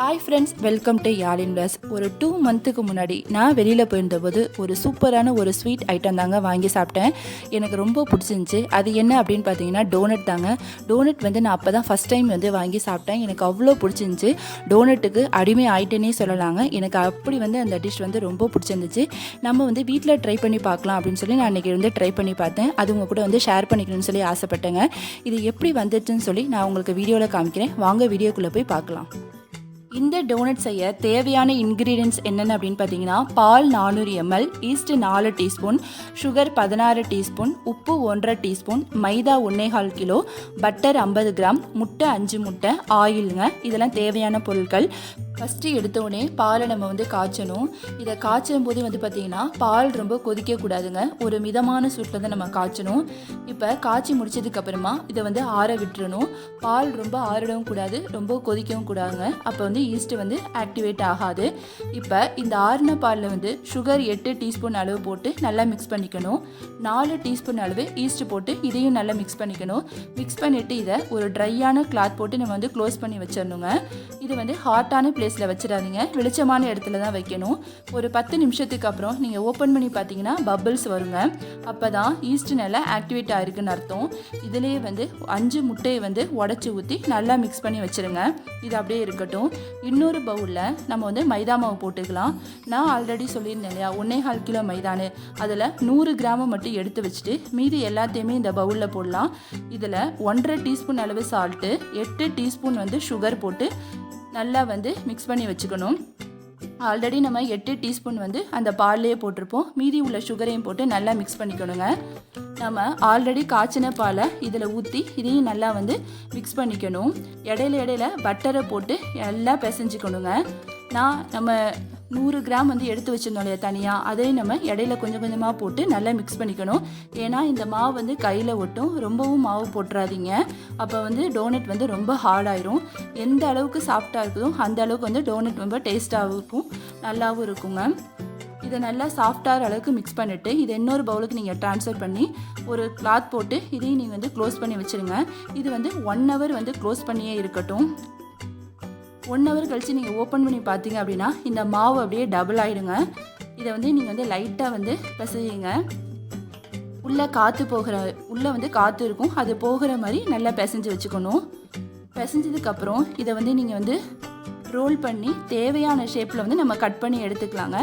Hi friends welcome to Yalin plus ஒரு two மந்த்துக்கு முன்னாடி நான் வெளியில் போயிருந்தபோது ஒரு சூப்பரான ஒரு ஸ்வீட் ஐட்டம் தாங்க வாங்கி சாப்பிட்டேன். எனக்கு ரொம்ப பிடிச்சிருந்துச்சி. அது என்ன அப்படின்னு பார்த்தீங்கன்னா டோனட் தாங்க. டோனட் வந்து நான் அப்போ தான் ஃபஸ்ட் டைம் வந்து வாங்கி சாப்பிட்டேன். எனக்கு அவ்வளோ பிடிச்சிருந்துச்சி. டோனட்டுக்கு அடிமை ஆயிட்டேனே சொல்லலாங்க. எனக்கு அப்படி வந்து அந்த டிஷ் வந்து ரொம்ப பிடிச்சிருந்துச்சு. நம்ம வந்து வீட்டில் ட்ரை பண்ணி பார்க்கலாம் அப்படின்னு சொல்லி நான் அன்றைக்கி வந்து ட்ரை பண்ணி பார்த்தேன். அது உங்கள் கூட வந்து ஷேர் பண்ணிக்கணும்னு சொல்லி ஆசைப்பட்டேங்க. இது எப்படி வந்துச்சுன்னு சொல்லி நான் உங்களுக்கு வீடியோவில் காமிக்கிறேன். வாங்க வீடியோக்குள்ளே போய் பார்க்கலாம். இந்த டோனட் செய்ய தேவையான இன்க்ரீடியன்ஸ் என்னென்ன அப்படின்னு பார்த்தீங்கன்னா பால் நானூறு எம்எல் ஈஸ்ட் நாலு டீஸ்பூன் சுகர் பதினாறு டீஸ்பூன் உப்பு ஒன்றரை டீஸ்பூன் மைதா ஒன்னேகால் கிலோ பட்டர் ஐம்பது கிராம் முட்டை அஞ்சு முட்டை ஆயிலுங்க இதெல்லாம் தேவையான பொருட்கள். ஃபஸ்ட்டு எடுத்தோடனே பாலை நம்ம வந்து காய்ச்சணும். இதை காய்ச்சும் போது வந்து பார்த்திங்கன்னா பால் ரொம்ப கொதிக்கக்கூடாதுங்க ஒரு மிதமான சூட்டில் தான் நம்ம காய்ச்சணும். இப்போ காய்ச்சி முடிச்சதுக்கப்புறமா இதை வந்து ஆற விட்டுறணும். பால் ரொம்ப ஆறிடவும் கூடாது ரொம்ப கொதிக்கவும் கூடாதுங்க. அப்போ வந்து ஈஸ்ட்டு வந்து ஆக்டிவேட் ஆகாது. இப்போ இந்த ஆறுன பாலில் வந்து சுகர் எட்டு டீஸ்பூன் அளவு போட்டு நல்லா மிக்ஸ் பண்ணிக்கணும். நாலு டீஸ்பூன் அளவு ஈஸ்ட் போட்டு இதையும் நல்லா மிக்ஸ் பண்ணிக்கணும். மிக்ஸ் பண்ணிவிட்டு இதை ஒரு ட்ரையான கிளாத் போட்டு நம்ம வந்து க்ளோஸ் பண்ணி வச்சிடணுங்க. இது வந்து ஹாட்டான பிளேஸில் வச்சிடாதீங்க. வெளிச்சமான இடத்துல தான் வைக்கணும். ஒரு பத்து நிமிஷத்துக்கு அப்புறம் நீங்கள் ஓப்பன் பண்ணி பார்த்தீங்கன்னா பபிள்ஸ் வருங்க. அப்போ தான் ஈஸ்ட் நல்லா ஆக்டிவேட் ஆகிருக்குன்னு அர்த்தம். இதுலேயே வந்து அஞ்சு முட்டையை வந்து உடச்சி ஊற்றி நல்லா மிக்ஸ் பண்ணி வச்சிருங்க. இது அப்படியே இருக்கட்டும். இன்னொரு பவுலில் நம்ம வந்து மைதா மாவு போட்டுக்கலாம். நான் ஆல்ரெடி சொல்லியிருந்தேன் இல்லையா? ஒன்னே கால் கிலோ மைதானு. அதில் நூறு கிராம் மட்டும் எடுத்து வச்சுட்டு மீதி எல்லாத்தையுமே இந்த பவுலில் போடலாம். இதில் ஒன்றரை டீஸ்பூன் அளவு சால்ட்டு எட்டு டீஸ்பூன் வந்து சுகர் போட்டு நல்லா வந்து மிக்ஸ் பண்ணி வச்சுக்கணும். ஆல்ரெடி நம்ம எட்டு டீஸ்பூன் வந்து அந்த பால்லேயே போட்டிருப்போம். மீதி உள்ள சுகரையும் போட்டு நல்லா மிக்ஸ் பண்ணிக்கணுங்க. நம்ம ஆல்ரெடி காய்ச்சின பாலை இதில் ஊற்றி இதையும் நல்லா வந்து மிக்ஸ் பண்ணிக்கணும். இடையில இடையில பட்டரை போட்டு நல்லா பிசைஞ்சிக்கணுங்க. நான் நம்ம நூறு கிராம் வந்து எடுத்து வச்சிருந்தோம் இல்லையா தனியாக அதையும் நம்ம இடையில கொஞ்சம் கொஞ்சமாக போட்டு நல்லா மிக்ஸ் பண்ணிக்கணும். ஏன்னா இந்த மாவு வந்து கையில் ஒட்டும். ரொம்பவும் மாவு போட்டுறாதீங்க. அப்போ வந்து டோனட் வந்து ரொம்ப ஹார்டாயிரும் எந்த அளவுக்கு சாஃப்டாக இருக்குதோ அந்த அளவுக்கு வந்து டோனட் ரொம்ப டேஸ்ட்டாகவும் இருக்கும். நல்லாவும் இருக்குங்க. இதை நல்லா சாஃப்டாகிற அளவுக்கு மிக்ஸ் பண்ணிவிட்டு இதை இன்னொரு பவுலுக்கு நீங்கள் ட்ரான்ஸ்ஃபர் பண்ணி ஒரு கிளாத் போட்டு இதையும் நீங்கள் வந்து க்ளோஸ் பண்ணி வச்சுருங்க. இது வந்து ஒன் ஹவர் வந்து க்ளோஸ் பண்ணியே இருக்கட்டும். ஒன் ஹவர் கழித்து நீங்கள் ஓப்பன் பண்ணி பார்த்தீங்க அப்படின்னா இந்த மாவு அப்படியே டபுள் ஆகிடுங்க இதை வந்து நீங்கள் வந்து லைட்டாக வந்து பிசையுங்க. உள்ளே காற்று போகிற உள்ளே வந்து காற்று இருக்கும். அது போகிற மாதிரி நல்லா பிசைஞ்சு வச்சுக்கணும். பிசைஞ்சதுக்கப்புறம் இதை வந்து நீங்கள் வந்து ரோல் பண்ணி தேவையான ஷேப்பில் வந்து நம்ம கட் பண்ணி எடுத்துக்கலாங்க.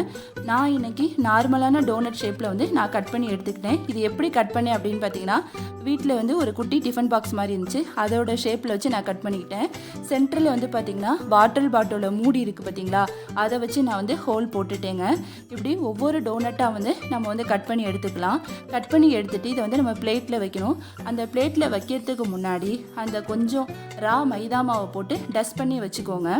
நான் இன்னைக்கு நார்மலான டோனட் ஷேப்பில் வந்து நான் கட் பண்ணி எடுத்துக்கிட்டேன். இது எப்படி கட் பண்ணேன் அப்படின்னு பார்த்தீங்கன்னா வீட்டில் வந்து ஒரு குட்டி டிஃபன் பாக்ஸ் மாதிரி இருந்துச்சு. அதோட ஷேப்பில் வச்சு நான் கட் பண்ணிக்கிட்டேன். சென்டரில் வந்து பார்த்தீங்கன்னா பாட்டில் பாட்டிலோட மூடி இருக்குது பார்த்தீங்களா? அதை வச்சு நான் வந்து ஹோல் போட்டுட்டேங்க. இப்படி ஒவ்வொரு டோனட்டாக வந்து நம்ம வந்து கட் பண்ணி எடுத்துக்கலாம். கட் பண்ணி எடுத்துகிட்டு இதை வந்து நம்ம பிளேட்டில் வைக்கணும். அந்த பிளேட்டில் வைக்கிறதுக்கு முன்னாடி அந்த கொஞ்சம் ரா மைதா மாவை போட்டு டஸ்ட் பண்ணி வச்சுக்கோங்க.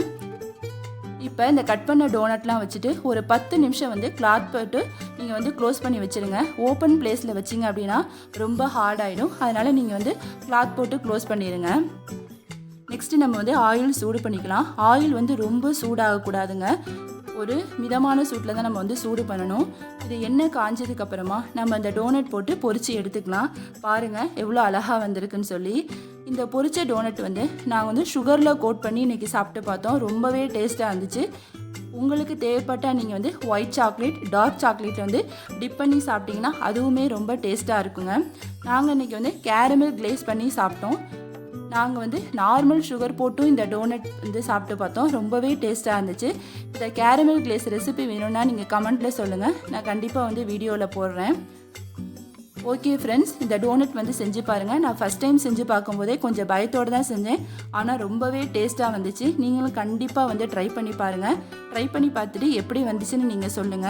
இப்போ இந்த கட் பண்ண டோனட்லாம் வச்சுட்டு ஒரு பத்து நிமிஷம் வந்து கிளாத் போட்டு நீங்கள் வந்து க்ளோஸ் பண்ணி வச்சுருங்க. ஓப்பன் பிளேஸில் வச்சிங்க அப்படின்னா ரொம்ப ஹார்ட் ஆகிடும் அதனால் நீங்கள் வந்து கிளாத் போட்டு க்ளோஸ் பண்ணிடுங்க நெக்ஸ்ட்டு நம்ம வந்து ஆயில் சூடு பண்ணிக்கலாம். ஆயில் வந்து ரொம்ப சூடாகக்கூடாதுங்க. ஒரு மிதமான சூட்டில் தான் நம்ம வந்து சூடு பண்ணணும். இது எண்ணெய் காஞ்சதுக்கப்புறமா நம்ம அந்த டோனட் போட்டு பொரித்து எடுத்துக்கலாம். பாருங்கள் எவ்வளோ அழகாக வந்திருக்குன்னு சொல்லி. இந்த பொரிச்ச டோனட் வந்து நான் வந்து சுகரில் கோட் பண்ணி இன்றைக்கி சாப்பிட்டு பார்த்தோம். ரொம்பவே டேஸ்ட்டாக இருந்துச்சு. உங்களுக்கு தேவைப்பட்டால் நீங்கள் வந்து ஒயிட் சாக்லேட் டார்க் சாக்லேட் வந்து டிப் பண்ணி சாப்பிட்டிங்கன்னா அதுவுமே ரொம்ப டேஸ்ட்டாக இருக்குங்க. நாங்கள் இன்றைக்கி வந்து கேரமல் கிளேஸ் பண்ணி சாப்பிட்டோம். நாங்கள் வந்து நார்மல் சுகர் போட்டும் இந்த டோனட் வந்து சாப்பிட்டு பார்த்தோம். ரொம்பவே டேஸ்ட்டாக இருந்துச்சு. இந்த கேரமல் கிளேஸ் ரெசிபி வேணும்னா நீங்கள் கமெண்ட்டில் சொல்லுங்கள் நான் கண்டிப்பாக வந்து வீடியோவில் போடுறேன். ஓகே ஃப்ரெண்ட்ஸ் இந்த டோனட் வந்து செஞ்சு பாருங்கள் நான் ஃபஸ்ட் டைம் செஞ்சு பார்க்கும்போதே கொஞ்சம் பயத்தோடு தான் செஞ்சேன். ஆனால் ரொம்பவே டேஸ்ட்டாக வந்துச்சு. நீங்களும் கண்டிப்பாக வந்து ட்ரை பண்ணி பாருங்கள் ட்ரை பண்ணி பார்த்துட்டு எப்படி வந்துச்சுன்னு நீங்கள் சொல்லுங்கள்